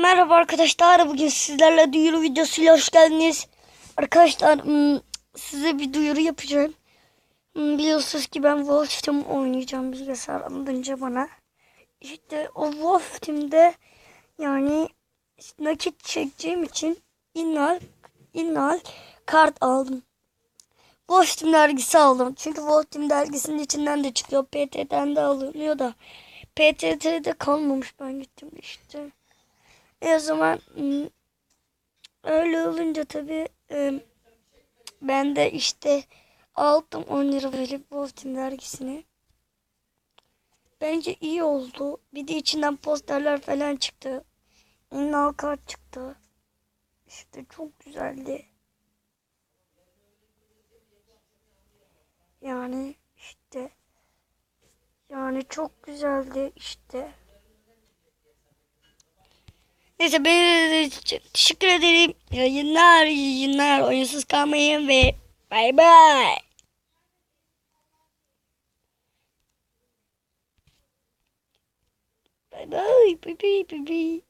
Merhaba arkadaşlar. Bugün sizlerle duyuru videosuyla hoş geldiniz. Arkadaşlar hmm, size bir duyuru yapacağım. Hmm, Biliyorsunuz ki ben Wolf Team oynayacağım bilgisayar alınca bana. İşte o Wolf Team'de yani nakit çekeceğim için inal inal kart aldım. Wolf Team dergisi aldım. Çünkü Wolf Team dergisinin içinden de çıkıyor. PTT'den de alınıyor da. PTT'de kalmamış ben gittim işte. E o zaman öyle olunca tabii e, ben de işte aldım 10 lira verip Wolfteam dergisini. Bence iyi oldu. Bir de içinden posterler falan çıktı. İnnal kart çıktı. İşte çok güzeldi. Yani işte yani çok güzeldi işte. Neyse ben teşekkür ederim. Yayınlar, yayınlar. Oyunsuz kalmayın ve bay bay. Bay bay, bay bay, bay bay.